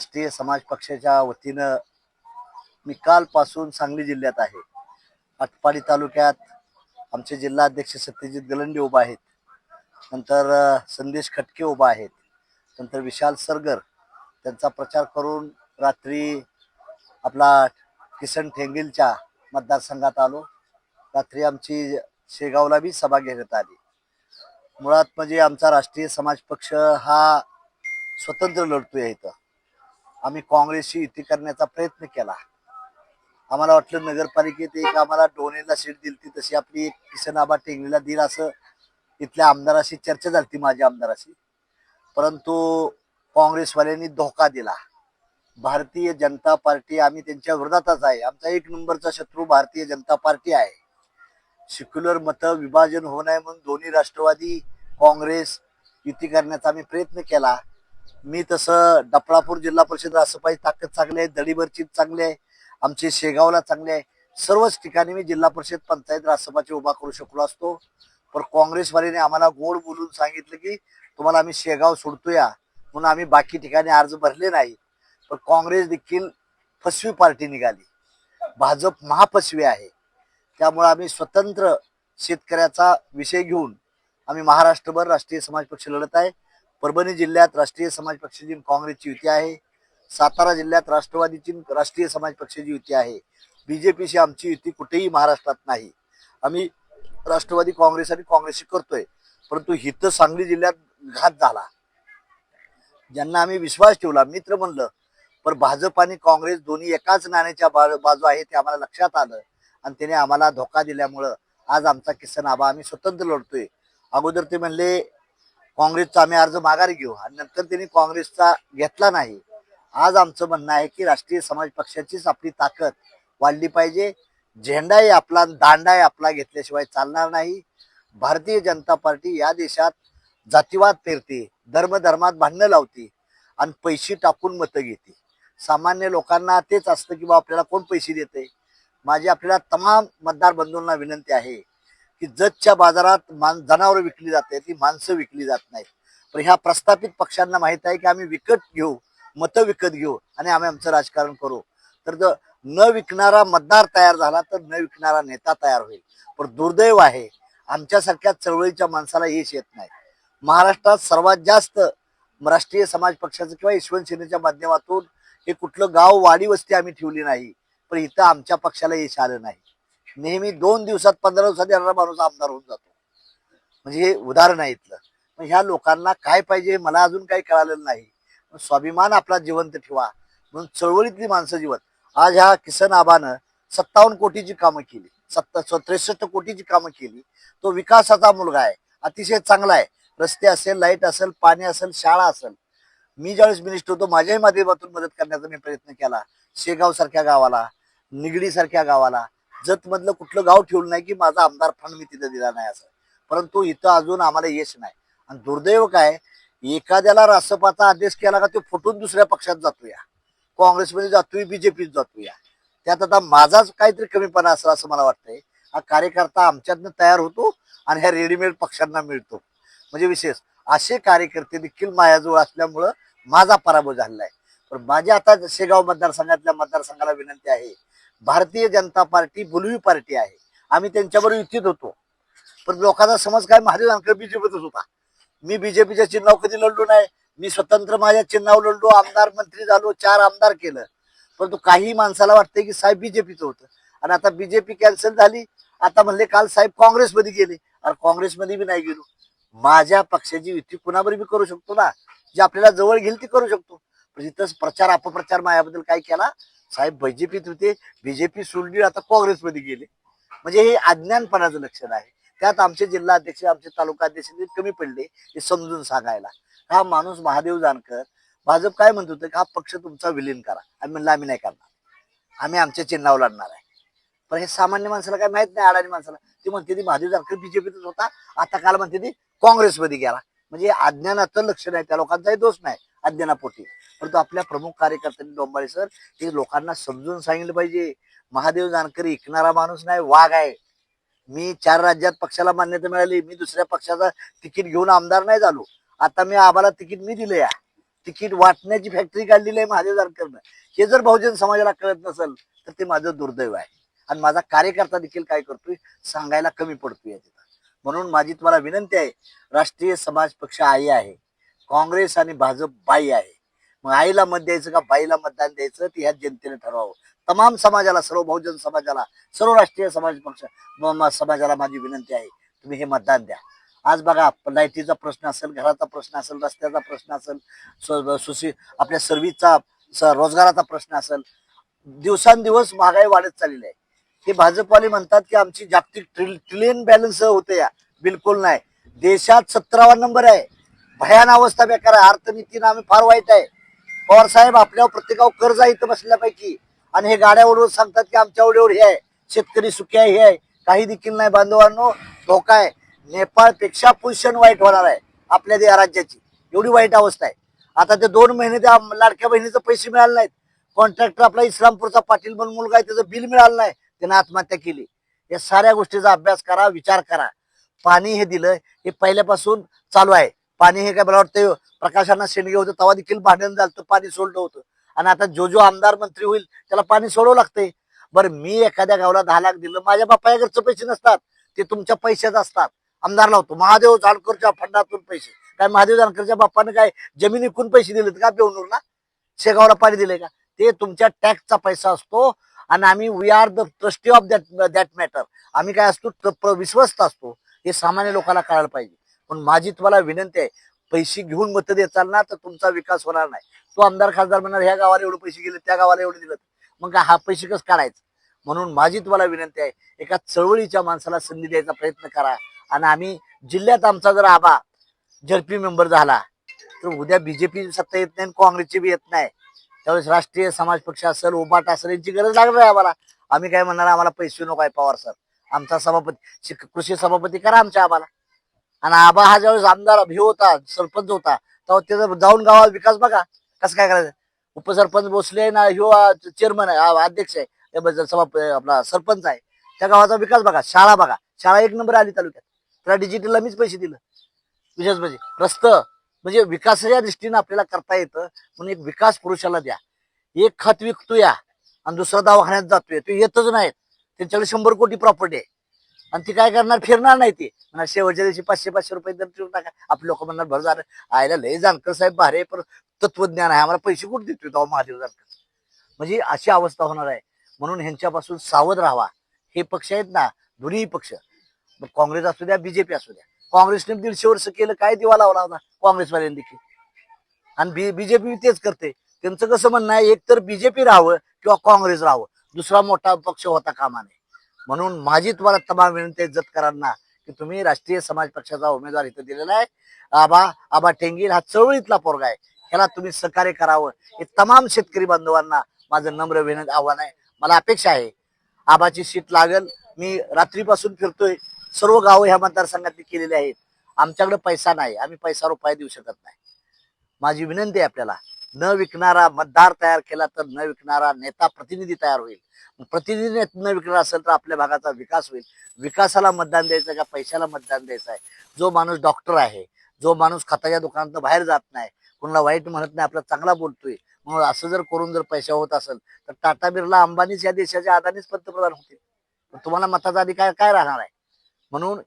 राष्ट्रीय समाज पक्षाच्या वतीनं मी कालपासून सांगली जिल्ह्यात आहे. आटपाडी तालुक्यात आमचे जिल्हाध्यक्ष सत्यजित गलंडे उभा आहेत. नंतर संदेश खटके उभा आहेत. नंतर विशाल सरगर त्यांचा प्रचार करून रात्री आपला किसन ठेंगीलच्या मतदारसंघात आलो. रात्री आमची शेगावला बी सभा घेण्यात आली. मुळात म्हणजे आमचा राष्ट्रीय समाज पक्ष हा स्वतंत्र लढतोय इथं. आम्ही काँग्रेसशी युती करण्याचा प्रयत्न केला. आम्हाला वाटलं नगरपालिकेत एक आम्हाला डोनेला सीट दिली तशी आपली एक किसनाबा टेंगलीला दिल असं इथल्या आमदाराशी चर्चा झाली माझ्या आमदाराशी. परंतु काँग्रेसवाल्यांनी धोका दिला. भारतीय जनता पार्टी आम्ही त्यांच्या विरोधातच आहे. आमचा एक नंबरचा शत्रू भारतीय जनता पार्टी आहे. सेक्युलर मतं विभाजन होऊ नये म्हणून दोन्ही राष्ट्रवादी काँग्रेस युती करण्याचा आम्ही प्रयत्न केला. मी तसं डफळापूर जिल्हा परिषद राष्ट्रपाती ताकद चांगली आहे दडीभरची चांगली आहे आमचे शेगावला चांगले आहे. सर्वच ठिकाणी मी जिल्हा परिषद पंचायत राष्ट्रपाती उभा करू शकलो असतो. पण काँग्रेसवाल्याने आम्हाला गोड बोलून सांगितलं की तुम्हाला आम्ही शेगाव सोडतोया म्हणून आम्ही बाकी ठिकाणी अर्ज भरले नाही. पण काँग्रेस देखील फसवी पार्टी निघाली. भाजप महाफसवी आहे. त्यामुळे आम्ही स्वतंत्र शेतकऱ्याचा विषय घेऊन आम्ही महाराष्ट्रभर राष्ट्रीय समाज पक्ष लढत आहे. परभणी जिल्ह्यात राष्ट्रीय समाज पक्षाची काँग्रेसची युती आहे. सातारा जिल्ह्यात राष्ट्रवादीची राष्ट्रीय समाज पक्षाची युती आहे. बीजेपीशी आमची युती कुठेही महाराष्ट्रात नाही. आम्ही राष्ट्रवादी काँग्रेस आणि काँग्रेसशी करतोय. परंतु हिथं सांगली जिल्ह्यात घात झाला. ज्यांना आम्ही विश्वास ठेवला मित्र म्हणलं पण भाजप आणि काँग्रेस दोन्ही एकाच नाण्याच्या बाजू आहे ते आम्हाला लक्षात आलं. आणि त्याने आम्हाला धोका दिल्यामुळं आज आमचा किसन आबा आम्ही स्वतंत्र लढतोय. अगोदर ते म्हणले काँग्रेसचा आम्ही अर्ज माघारी घेऊ. आणि नंतर त्यांनी काँग्रेसचा घेतला नाही. आज आमचं म्हणणं आहे की राष्ट्रीय समाज पक्षाचीच आपली ताकद वाढली पाहिजे. झेंडाही आपला दांडाही आपला घेतल्याशिवाय चालणार नाही. भारतीय जनता पार्टी या देशात जातीवाद पेरते धर्मधर्मात भांडणं लावते आणि पैसे टाकून मतं घेते. सामान्य लोकांना तेच असतं की बा आपल्याला कोण पैसे देते माझी आपल्याला तमाम मतदार बंधूंना विनंती आहे की जतच्या बाजारात मान जनावरं विकली जाते ती माणसं विकली जात नाहीत. पण ह्या प्रस्थापित पक्षांना माहीत आहे की आम्ही विकत घेऊ मतं विकत घेऊ आणि आम्ही आमचं राजकारण करू. तर जर न विकणारा मतदार तयार झाला तर न विकणारा नेता तयार होईल. पण दुर्दैव आहे आमच्यासारख्या चळवळीच्या माणसाला यश येत नाही. महाराष्ट्रात सर्वात जास्त राष्ट्रीय समाज पक्षाचं किंवा यशवंत सेनेच्या माध्यमातून हे कुठलं गाव वाडी वस्ती आम्ही ठेवली नाही. पण इथं आमच्या पक्षाला यश आलं नाही. नेहमी दोन दिवसात पंधरा दिवसात येणारा माणूस आमदार होऊन जातो. म्हणजे हे उदाहरण आहे इथलं. मग ह्या लोकांना काय पाहिजे मला अजून काही कळालेलं नाही. स्वाभिमान आपला जिवंत ठेवा. म्हणून चळवळीतली माणसं जीवन आज ह्या किसन आबानं सत्तावन्न कोटीची कामं केली. सत्ता त्रेसष्ट कोटीची कामं केली. तो विकासाचा मुलगा आहे. अतिशय चांगला आहे. रस्ते असेल लाइट असेल पाणी असेल शाळा असेल. मी ज्यावेळेस मिनिस्टर होतो माझ्याही माध्यमातून मदत करण्याचा मी प्रयत्न केला. शेगाव सारख्या गावाला निगडी सारख्या गावाला. जत मधलं कुठलं गाव ठेवलं नाही की माझा आमदार फंड मी तिथं दिला नाही असं. परंतु इथं अजून आम्हाला यश नाही. आणि दुर्दैव काय? एखाद्याला रासपाचा आदेश केला का तो फुटून दुसऱ्या पक्षात जातोया. काँग्रेसमध्ये जातोय बीजेपीत जातोया. त्यात आता माझाच काहीतरी कमीपणा असला असं मला वाटतंय. हा कार्यकर्ता आमच्यातनं तयार होतो आणि ह्या रेडीमेड पक्षांना मिळतो. म्हणजे विशेष असे कार्यकर्ते देखील माझ्याजवळ असल्यामुळं माझा पराभव झालेला आहे. पण माझ्या आता शेगाव मतदारसंघातल्या मतदारसंघाला विनंती आहे भारतीय जनता पार्टी बुलवी पार्टी आहे. आम्ही त्यांच्याबरोबर युतीत होतो. पण लोकांचा समज काय महादेव जानकर बीजेपीतच होता. मी बीजेपीच्या चिन्हावर कधी लढलो नाही. मी स्वतंत्र माझ्या चिन्हावर लढलो आमदार मंत्री झालो चार आमदार केलं. परंतु काही माणसाला वाटतंय की साहेब बीजेपीचं होतं. आणि आता बीजेपी कॅन्सल झाली. आता म्हणले काल साहेब काँग्रेसमध्ये गेले. अरे काँग्रेसमध्ये बी नाही गेलो. माझ्या पक्षाची युती कुणावर बी करू शकतो ना? जे आपल्याला जवळ घेईल ती करू शकतो. पण इथंच प्रचार अपप्रचार माझ्याबद्दल काय केला साहेब बीजेपीत होते बीजेपी सोडली आता काँग्रेसमध्ये गेले. म्हणजे हे अज्ञानपणाचं लक्षण आहे. त्यात आमचे जिल्हा अध्यक्ष आमचे तालुका अध्यक्ष कमी पडले हे समजून सांगायला. हा माणूस महादेव जानकर भाजप काय म्हणत होतं? की हा पक्ष तुमचा विलीन करा. आम्ही म्हणलं आम्ही नाही करणार. आम्ही आमच्या चिन्हावर लढणार आहे. पण हे सामान्य माणसाला काय माहीत नाही अडाणी माणसाला. ती म्हणते ती महादेव जानकर बीजेपीतच होता. आता काल म्हणते ती काँग्रेसमध्ये गेला. म्हणजे अज्ञानाचं लक्षण आहे त्या लोकांचाही दोष नाही अज्ञानापोटी. परंतु आपल्या प्रमुख कार्यकर्त्यांनी डोंबाळे सर हे लोकांना समजून सांगितलं पाहिजे. महादेव जानकर ऐकणारा माणूस नाही वाघ आहे. मी चार राज्यात पक्षाला मान्यता मिळाली मी दुसऱ्या पक्षाचा तिकीट घेऊन आमदार नाही झालो. आता मी आम्हाला तिकीट मी दिलं या तिकीट वाटण्याची फॅक्टरी काढलेली आहे महादेव जानकरनं. हे जर बहुजन समाजाला कळत नसेल तर ते माझं दुर्दैव आहे. आणि माझा कार्यकर्ता देखील काय करतोय? सांगायला कमी पडतोय तिथं म्हणून माझी तुम्हाला विनंती आहे राष्ट्रीय समाज पक्ष आई आहे. काँग्रेस आणि भाजप बाई आहे. मग आईला मत द्यायचं का बाईला मतदान द्यायचं? ते ह्या जनतेने ठरवावं. तमाम समाजाला सर्व बहुजन समाजाला सर्व राष्ट्रीय समाज पक्ष समाजाला माझी विनंती आहे तुम्ही हे मतदान द्या. आज बघा लाईटीचा प्रश्न असेल घराचा प्रश्न असेल रस्त्याचा प्रश्न असेल सुशी आपल्या सर्व्हिसचा रोजगाराचा प्रश्न असेल दिवसांदिवस महागाई वाढत चाललेली आहे. हे भाजपवाले म्हणतात की आमची जागतिक ट्रिल ट्रिलियन बॅलन्स होते या. बिलकुल नाही. देशात सतरावा नंबर आहे. भयान अवस्था बेकार आहे. अर्थनीतीनं आम्ही फार वाईट आहे. पवार साहेब आपल्यावर प्रत्येकावर कर्ज आहे इथं बसल्यापैकी. आणि हे गाड्या उडवून सांगतात की आमच्या एवढे हे आहे. शेतकरी सुखी आहे हे आहे. काही देखील नाही बांधवांनो धोका आहे. नेपाळपेक्षा पोझिशन वाईट होणार आहे आपल्या या राज्याची. एवढी वाईट अवस्था आहे. आता ते दोन महिने त्या लाडक्या बहिणीचे पैसे मिळाले नाहीत. कॉन्ट्रॅक्टर आपला इस्लामपूरचा पाटील म्हणून मुलगा आहे त्याचं बिल मिळालं नाही. त्यानं आत्महत्या केली. या साऱ्या गोष्टीचा अभ्यास करा विचार करा. पाणी हे दिलं हे पहिल्यापासून चालू आहे. पाणी हे काय मला वाटतं प्रकाशांना शेंडगे होतं तेव्हा देखील भांडण झालं तर पाणी सोडलं होतं. आणि आता जो जो आमदार मंत्री होईल त्याला पाणी सोडवं लागतंय. बरं मी एखाद्या गावाला दहा लाख दिलं माझ्या बापायाकडचं पैसे नसतात. ते तुमच्या पैशाच असतात. आमदार लावतो. महादेव जानकरच्या फंडातून पैसे. काय महादेव जानकरच्या बापाने काय जमीन विकून पैसे दिलेत का बेवणूरला शेगावला पाणी दिलंय का? ते तुमच्या टॅक्सचा पैसा असतो आणि आम्ही we are the trustee of that that matter आम्ही काय असतो विश्वस्त असतो. हे सामान्य लोकांना कळायला पाहिजे. पण माझी तुम्हाला विनंती आहे पैसे घेऊन मत देताल ना तर तुमचा विकास होणार नाही. तो आमदार खासदार म्हणणार ह्या गावाला एवढे पैसे गेले त्या गावाला एवढे दिलं मग काय हा पैसे कसं काढायचं? म्हणून माझी तुम्हाला विनंती आहे एका चळवळीच्या माणसाला संधी द्यायचा प्रयत्न करा. आणि आम्ही जिल्ह्यात आमचा जर आबा झडपी मेंबर झाला तर उद्या बीजेपी सत्ता येत नाही आणि काँग्रेसची बी येत नाही. त्यावेळेस राष्ट्रीय समाज पक्ष असेल उबाट असेल यांची गरज लागणार आहे आम्हाला. आम्ही काय म्हणणार आम्हाला पैसे नको आहे पवार सर. आमचा सभापती कृषी सभापती करा आमच्या आम्हाला आणि आबा हा ज्यावेळेस आमदार हे होता सरपंच होता तेव्हा त्याचा जाऊन गावात विकास बघा कसं काय करायचं? उपसरपंच भोसले आहे ना ह्यो चेअरमन आहे अध्यक्ष आहे सभा आपला सरपंच आहे. त्या गावाचा विकास बघा शाळा बघा शाळा एक नंबर आली तालुक्यात. त्याला डिजिटलला मीच पैसे दिलं. विशेष म्हणजे रस्त म्हणजे विकासाच्या दृष्टीने आपल्याला करता येतं म्हणून एक विकास पुरुषाला द्या. एक खत विकतो या आणि दुसरा दवाखान्यात जातोय तो येतच नाहीत. त्यांच्याकडे शंभर कोटी प्रॉपर्टी आहे. आणि ती काय करणार? फिरणार नाही ती. म्हणा शेवटच्या दिवशी पाचशे पाचशे रुपये दर ठेवून टाका आपले लोक म्हणणार भर झालं आयला लय जानकर साहेब भारे पण तत्वज्ञान आहे. आम्हाला पैसे कुठे देतोय तो महादेव जानकर म्हणजे अशी अवस्था होणार आहे. म्हणून ह्यांच्यापासून सावध राहावा. हे पक्ष आहेत ना दोन्ही पक्ष. काँग्रेस असू द्या बीजेपी असू द्या. काँग्रेसने दीडशे वर्ष केलं काय दिवा लावला होता काँग्रेसवाल्यांनी देखील? आणि बी बीजेपी तेच करते. त्यांचं कसं म्हणणं आहे एक तर बीजेपी राहावं किंवा काँग्रेस राहावं. दुसरा मोठा पक्ष होता कामा नये म्हणून माझी तुम्हाला तमाम विनंती आहे जतकरांना की तुम्ही राष्ट्रीय समाज पक्षाचा उमेदवार इथं दिलेला आहे. आबा आबा टेंगील हा चळवळीतला पोरगा आहे. ह्याला तुम्ही सहकार्य करावं. हे तमाम शेतकरी बांधवांना माझं नम्र विनंती आव्हान आहे. मला अपेक्षा आहे. आबाची सीट लागल. मी रात्रीपासून फिरतोय. सर्व गावं ह्या मतदारसंघातली केलेली आहेत. आमच्याकडे पैसा नाही. आम्ही पैसा रुपया देऊ शकत नाही. माझी विनंती आहे आपल्याला. न विकणारा मतदार तयार केला तर न विकणारा नेता प्रतिनिधी तयार होईल. प्रतिनिधी न विकणार असेल तर आपल्या भागाचा विकास होईल. विकासाला मतदान द्यायचं का पैशाला मतदान द्यायचं आहे? जो माणूस डॉक्टर आहे जो माणूस खताच्या दुकानात बाहेर जात नाही कोणाला वाईट म्हणत नाही आपला चांगला बोलतोय म्हणून असं जर करून जर पैसा होत असेल तर टाटा बिर्ला अंबानीच या देशाच्या आदानीच पंतप्रधान होतील. पण तुम्हाला मताचा अधिकार काय राहणार आहे? म्हणून